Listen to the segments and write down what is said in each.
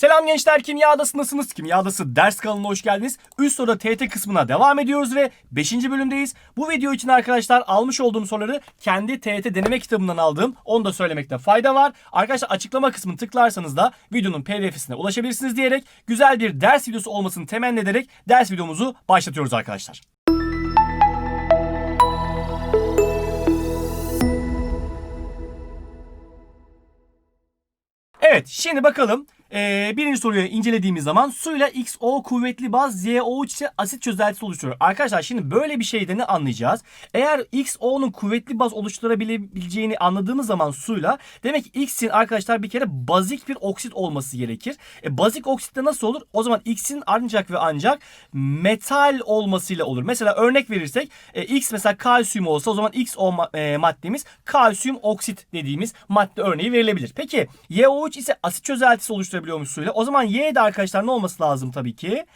Selam gençler Kimyadasındasınız. Kimyadası ders kanalına hoş geldiniz. Üst soruda TT kısmına devam ediyoruz ve 5. bölümdeyiz. Bu video için arkadaşlar almış olduğum soruları kendi TT deneme kitabından aldım. Onu da söylemekte fayda var. Arkadaşlar açıklama kısmını tıklarsanız da videonun pdf'sine ulaşabilirsiniz diyerek güzel bir ders videosu olmasını temenni ederek ders videomuzu başlatıyoruz arkadaşlar. Evet şimdi bakalım ee, birinci soruyu incelediğimiz zaman suyla XO kuvvetli baz YO3 ise asit çözeltisi oluşturuyor. Arkadaşlar şimdi böyle bir şeyde ne anlayacağız? Eğer XO'nun kuvvetli baz oluşturabileceğini anladığımız zaman suyla demek ki X'in arkadaşlar bir kere bazik bir oksit olması gerekir. E, bazik oksitte nasıl olur? O zaman X'in ancak ve ancak metal olmasıyla olur. Mesela örnek verirsek e, X mesela kalsiyum olsa o zaman XO e, maddemiz kalsiyum oksit dediğimiz madde örneği verilebilir. Peki YO3 ise asit çözeltisi oluşturabiliyormuş suyla. O zaman Y de arkadaşlar ne olması lazım tabii ki?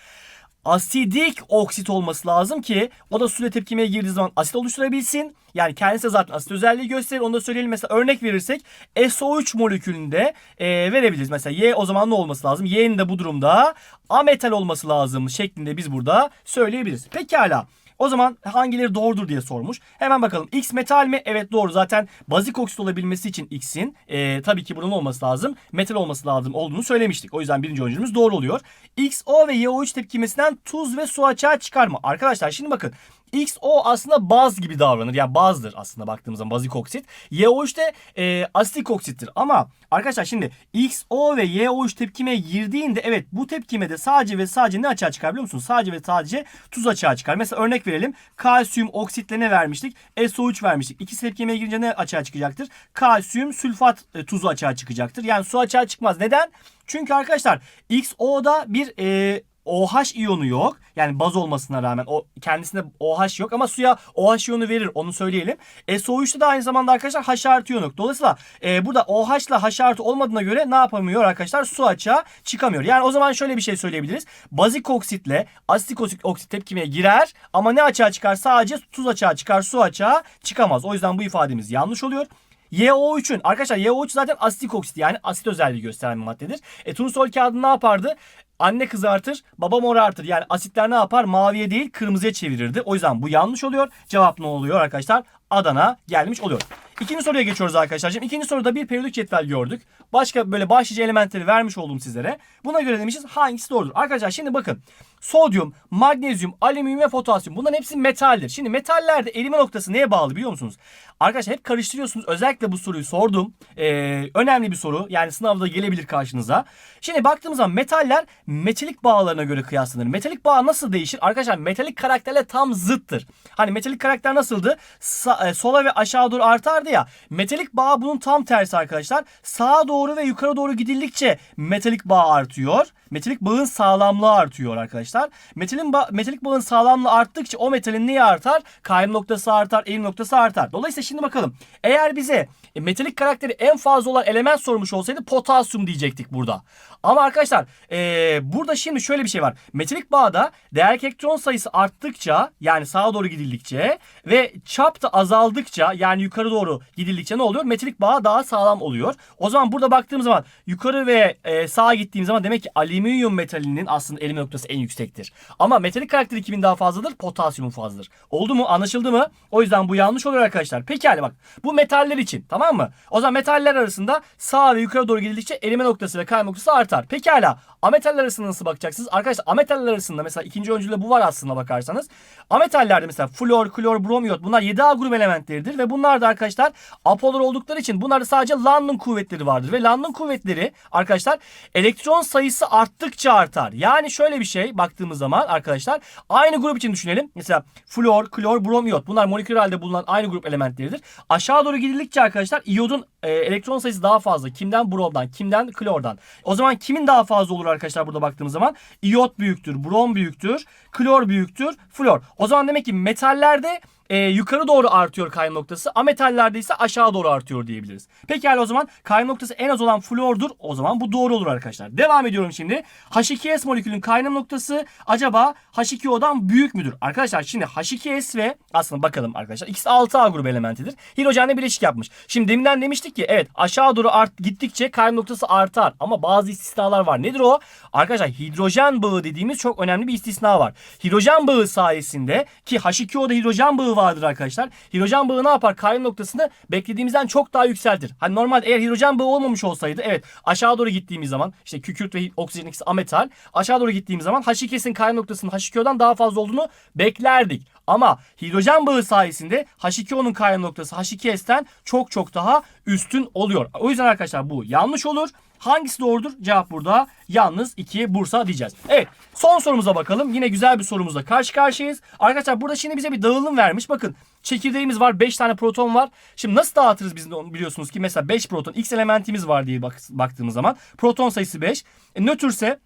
asidik oksit olması lazım ki o da suyla tepkimeye girdiği zaman asit oluşturabilsin. Yani kendisi zaten asit özelliği gösterir. Onu da söyleyelim. Mesela örnek verirsek SO3 molekülünde e, verebiliriz. Mesela Y o zaman ne olması lazım? Y'nin de bu durumda ametal olması lazım şeklinde biz burada söyleyebiliriz. Pekala. O zaman hangileri doğrudur diye sormuş. Hemen bakalım. X metal mi? Evet doğru. Zaten bazik oksit olabilmesi için X'in e, tabii ki bunun olması lazım. Metal olması lazım olduğunu söylemiştik. O yüzden birinci öncülümüz doğru oluyor. XO ve YO3 tepkimesinden tuz ve su açığa çıkar mı? Arkadaşlar şimdi bakın. XO aslında baz gibi davranır. Yani bazdır aslında baktığımız zaman bazik oksit. YO3 de e, asitik oksittir. Ama arkadaşlar şimdi XO ve YO3 tepkimeye girdiğinde evet bu tepkimede sadece ve sadece ne açığa çıkar biliyor musunuz? Sadece ve sadece tuz açığa çıkar. Mesela örnek verelim. Kalsiyum oksitle ne vermiştik? SO3 vermiştik. İkisi tepkimeye girince ne açığa çıkacaktır? Kalsiyum sülfat e, tuzu açığa çıkacaktır. Yani su açığa çıkmaz. Neden? Çünkü arkadaşlar XO'da bir e, OH iyonu yok. Yani baz olmasına rağmen o kendisinde OH yok ama suya OH iyonu verir onu söyleyelim. SO3'te de aynı zamanda arkadaşlar H artı iyonu yok. Dolayısıyla e, burada OH ile H artı olmadığına göre ne yapamıyor arkadaşlar? Su açığa çıkamıyor. Yani o zaman şöyle bir şey söyleyebiliriz. Bazik oksitle asitik oksit tepkimeye girer ama ne açığa çıkar? Sadece tuz açığa çıkar, su açığa çıkamaz. O yüzden bu ifademiz yanlış oluyor. YO3'ün arkadaşlar YO3 zaten asitik oksit yani asit özelliği gösteren bir maddedir. E turnusol kağıdı ne yapardı? Anne kızartır, baba morartır. Yani asitler ne yapar? Maviye değil kırmızıya çevirirdi. O yüzden bu yanlış oluyor. Cevap ne oluyor arkadaşlar? Adana gelmiş oluyor. İkinci soruya geçiyoruz arkadaşlar. Şimdi ikinci soruda bir periyodik cetvel gördük. Başka böyle başlıca elementleri vermiş oldum sizlere. Buna göre demişiz hangisi doğrudur? Arkadaşlar şimdi bakın. Sodyum, magnezyum, alüminyum ve potasyum bunların hepsi metaldir. Şimdi metallerde erime noktası neye bağlı biliyor musunuz? Arkadaşlar hep karıştırıyorsunuz. Özellikle bu soruyu sordum. Ee, önemli bir soru. Yani sınavda gelebilir karşınıza. Şimdi baktığımız zaman metaller metalik bağlarına göre kıyaslanır. Metalik bağ nasıl değişir? Arkadaşlar metalik karakterle tam zıttır. Hani metalik karakter nasıldı? Sa- e, sola ve aşağı doğru artardı ya. Metalik bağ bunun tam tersi arkadaşlar. Sağa doğru ve yukarı doğru gidildikçe metalik bağ artıyor. Metalik bağın sağlamlığı artıyor arkadaşlar. Metalin ba- metalik bağın sağlamlığı arttıkça o metalin neyi artar? Kaym noktası artar, eğim noktası artar. Dolayısıyla şimdi bakalım. Eğer bize e, metalik karakteri en fazla olan element sormuş olsaydı potasyum diyecektik burada. Ama arkadaşlar e, burada şimdi şöyle bir şey var. Metalik bağda değer elektron sayısı arttıkça yani sağa doğru gidildikçe ve çap da azaldıkça yani yukarı doğru gidildikçe ne oluyor? Metalik bağ daha sağlam oluyor. O zaman burada baktığımız zaman yukarı ve e, sağa gittiğim zaman demek ki alüminyum metalinin aslında erime noktası en yüksektir. Ama metalik karakteri kimin daha fazladır? Potasyumun fazladır. Oldu mu? Anlaşıldı mı? O yüzden bu yanlış oluyor arkadaşlar. Pekala bak. Bu metaller için tamam mı? O zaman metaller arasında sağa ve yukarı doğru gidildikçe erime noktası ve kayma noktası artar. Pekala. Ametaller arasında nasıl bakacaksınız? Arkadaşlar ametaller arasında mesela ikinci öncülde bu var aslında bakarsanız. Ametallerde mesela flor, klor, bromiyot bunlar 7A grup elementleridir ve bunlar da arkadaşlar apolar oldukları için bunlarda sadece London kuvvetleri vardır ve London kuvvetleri arkadaşlar elektron sayısı arttıkça artar. Yani şöyle bir şey baktığımız zaman arkadaşlar aynı grup için düşünelim. Mesela flor, klor, bromiyot bunlar molekül halde bulunan aynı grup elementleridir. Aşağı doğru gidildikçe arkadaşlar iyodun e, elektron sayısı daha fazla. Kimden? Bromdan. Kimden? Klordan. O zaman kimin daha fazla olur arkadaşlar burada baktığımız zaman? İyot büyüktür, brom büyüktür, klor büyüktür, flor. O zaman demek ki metallerde e, yukarı doğru artıyor kaynama noktası. Ametallerde ise aşağı doğru artıyor diyebiliriz. Pekala o zaman kaynama noktası en az olan flordur. O zaman bu doğru olur arkadaşlar. Devam ediyorum şimdi. H2S molekülün kaynama noktası acaba H2O'dan büyük müdür? Arkadaşlar şimdi H2S ve aslında bakalım arkadaşlar ikisi 6A grubu elementidir. Hidrojenle bileşik yapmış. Şimdi deminden demiştik ki evet aşağı doğru art gittikçe kaynama noktası artar. Ama bazı istisnalar var. Nedir o? Arkadaşlar hidrojen bağı dediğimiz çok önemli bir istisna var. Hidrojen bağı sayesinde ki H2O'da hidrojen bağı vardır arkadaşlar. Hidrojen bağı ne yapar? Kaynama noktasını beklediğimizden çok daha yükseltir. Hani normalde eğer hidrojen bağı olmamış olsaydı evet aşağı doğru gittiğimiz zaman işte kükürt ve oksijen ikisi ametal. Aşağı doğru gittiğimiz zaman H2S'in kaynama noktasının H2O'dan daha fazla olduğunu beklerdik. Ama hidrojen bağı sayesinde H2O'nun kaynama noktası H2S'ten çok çok daha üstün oluyor. O yüzden arkadaşlar bu yanlış olur. Hangisi doğrudur? Cevap burada. Yalnız 2 Bursa diyeceğiz. Evet son sorumuza bakalım. Yine güzel bir sorumuzla karşı karşıyayız. Arkadaşlar burada şimdi bize bir dağılım vermiş. Bakın çekirdeğimiz var. 5 tane proton var. Şimdi nasıl dağıtırız biz biliyorsunuz ki mesela 5 proton X elementimiz var diye bak, baktığımız zaman. Proton sayısı 5. E, nötrse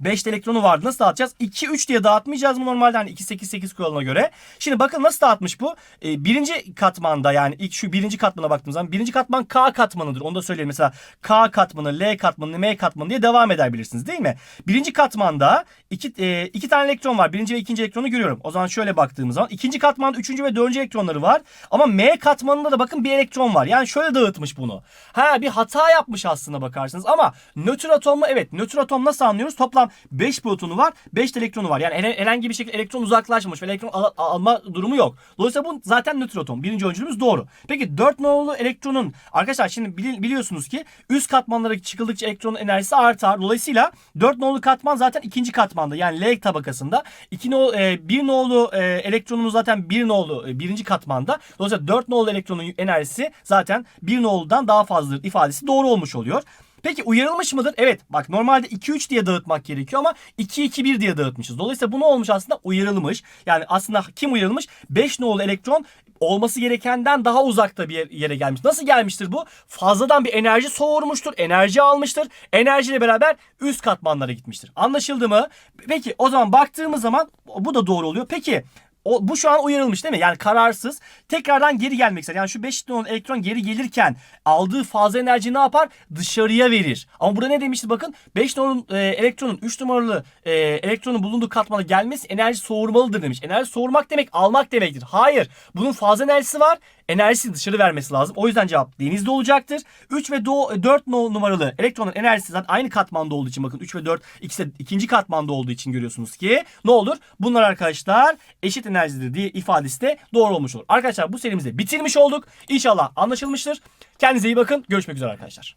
5 elektronu vardı. Nasıl dağıtacağız? 2 3 diye dağıtmayacağız mı normalde hani 2 8 8 kuralına göre. Şimdi bakın nasıl dağıtmış bu? Ee, birinci katmanda yani ilk şu birinci katmana baktığımız zaman birinci katman K katmanıdır. Onu da söyleyelim. Mesela K katmanı, L katmanı, M katmanı diye devam eder bilirsiniz değil mi? Birinci katmanda iki, e, iki tane elektron var. Birinci ve ikinci elektronu görüyorum. O zaman şöyle baktığımız zaman ikinci katmanda üçüncü ve dördüncü elektronları var. Ama M katmanında da bakın bir elektron var. Yani şöyle dağıtmış bunu. Ha bir hata yapmış aslında bakarsınız ama nötr atom mu? Evet nötr atom nasıl anlıyoruz? Toplam 5 protonu var, 5 de elektronu var. Yani herhangi bir şekilde elektron uzaklaşmış ve elektron al- alma durumu yok. Dolayısıyla bu zaten nötr atom. Birinci öncülümüz doğru. Peki 4 nolu elektronun arkadaşlar şimdi bili- biliyorsunuz ki üst katmanlara çıkıldıkça elektronun enerjisi artar. Dolayısıyla 4 nolu katman zaten ikinci katmanda yani L tabakasında. 2 nolu, e, 1 nolu e, elektronumuz zaten 1 nolu e, birinci katmanda. Dolayısıyla 4 nolu elektronun enerjisi zaten 1 noludan daha fazladır ifadesi doğru olmuş oluyor. Peki uyarılmış mıdır? Evet bak normalde 2-3 diye dağıtmak gerekiyor ama 2-2-1 diye dağıtmışız. Dolayısıyla bu ne olmuş aslında? Uyarılmış. Yani aslında kim uyarılmış? 5 nolu elektron olması gerekenden daha uzakta bir yer- yere gelmiş. Nasıl gelmiştir bu? Fazladan bir enerji soğurmuştur. Enerji almıştır. Enerjiyle beraber üst katmanlara gitmiştir. Anlaşıldı mı? Peki o zaman baktığımız zaman bu da doğru oluyor. Peki o, bu şu an uyarılmış değil mi? Yani kararsız. Tekrardan geri gelmek ister. Yani şu 5 nolu elektron geri gelirken aldığı fazla enerji ne yapar? Dışarıya verir. Ama burada ne demişti bakın? 5 nolu e, elektronun 3 numaralı e, elektronun bulunduğu katmana gelmesi enerji soğurmalıdır demiş. Enerji soğurmak demek almak demektir. Hayır. Bunun fazla enerjisi var. Enerjisi dışarı vermesi lazım. O yüzden cevap denizde olacaktır. 3 ve 4 numaralı elektronun enerjisi zaten aynı katmanda olduğu için bakın 3 ve 4 ikisi de ikinci katmanda olduğu için görüyorsunuz ki ne olur? Bunlar arkadaşlar eşit enerjidir diye ifadesi de doğru olmuş olur. Arkadaşlar bu serimizi bitirmiş olduk. İnşallah anlaşılmıştır. Kendinize iyi bakın. Görüşmek üzere arkadaşlar.